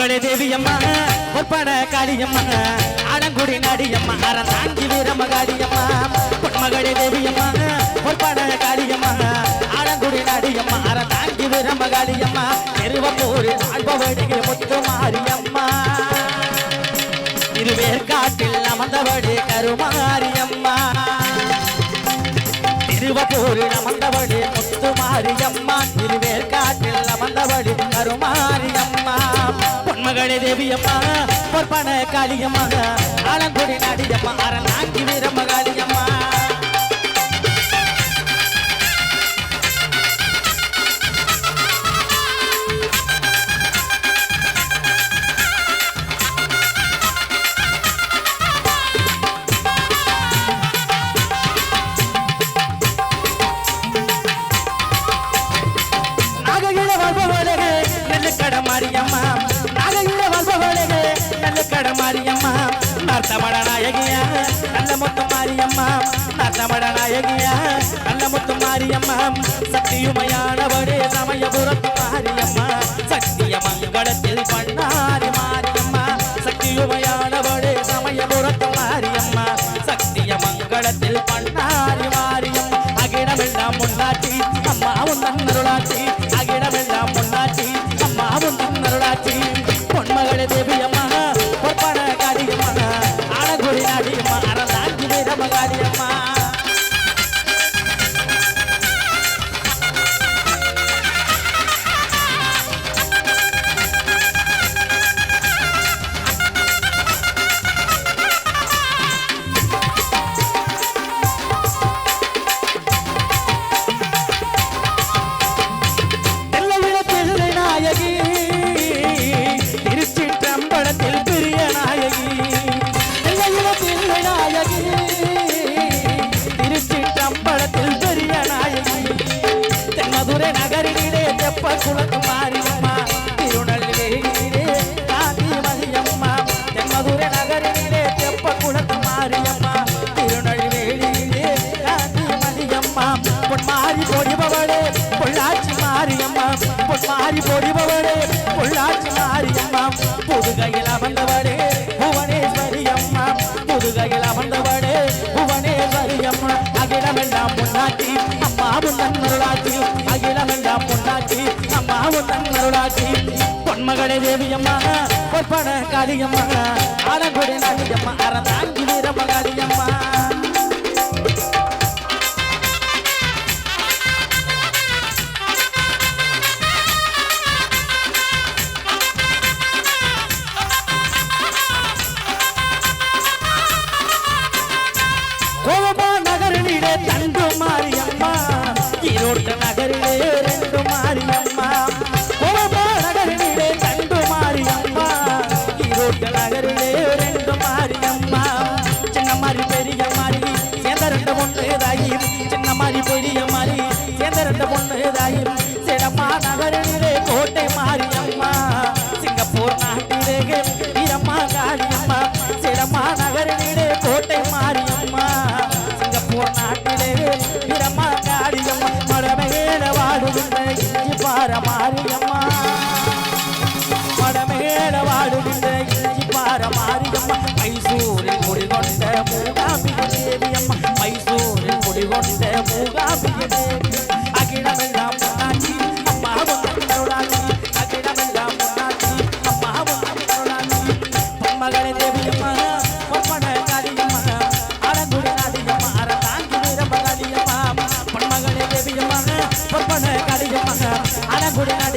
மகளே தேவியம்மா பொற்பட காளியம்மா ஆலங்குடி நடியம்மா அறந்தாங்கி வீரம காளியம்மா. பொன்மகளே தேவியம்மா பொற்பட காளியம்மா ஆலங்குடி நடியம்மா அறந்தாங்கி வீரம காளியம்மா. திருவப்பூர் ஆழ்பவடிகள் முத்து மாரியம்மா. திருவேற்காட்டில் அமர்ந்தபடி கருமாரியம்மா. திருவப்பூரில் அமர்ந்தவடி முத்துமாரியம்மா திருவேற்காட்டில் அமர்ந்தபடி கருமாரியம்மா. மகளே தேவியம்மா பொற்பன காளியம்மா ஆலங்குடி நாடியம்மா அரணாங்கி வீரம்ம காளியம்மா நாகையில மாரியம்மா நார்த்தமட நாயகியா நல்ல முத்து மாரியம்மா. நார்த்தமட நாயகியா நல்ல முத்து மாரியம்மா. சக்தியுமையானவடே சமயபுரத்து மாரியம்மா. சக்திய மங்களத்தில் பண்ணாரி மாரியம்மா. சக்தியுமையானவடே சமயபுரத்து மாரியம்மா. சக்திய மங்களத்தில் பண்ணாரி மாரியம். அகிடமெல்லாம் முன்னாட்டி பொன்மாரி பொடிபவளே பொள்ளாச்சி மாரியம்மா. பொன்மாரி பொடிபவளே புதுகையில் அமர்ந்தவளே அம்மாவும் தன்னருளாட்சி பொன்மகளே தேவியம்மா பொற்பட காளியம்மா ஆலங்குடி நாட்டியம்மா அறந்தா சிடமா வீடு கோட்டை மாரியம்மா. சிங்கப்பூர் நாட்டிலே வீரம்மா காளியம்மா. மடமேல வாடுகின்ற இஞ்சி பார மாரியம்மா. மடமேல வாடுகின்ற இஞ்சி பார மாரியம்மா. மைசூரில் முடிகொண்ட மூகாம்பிகை করে না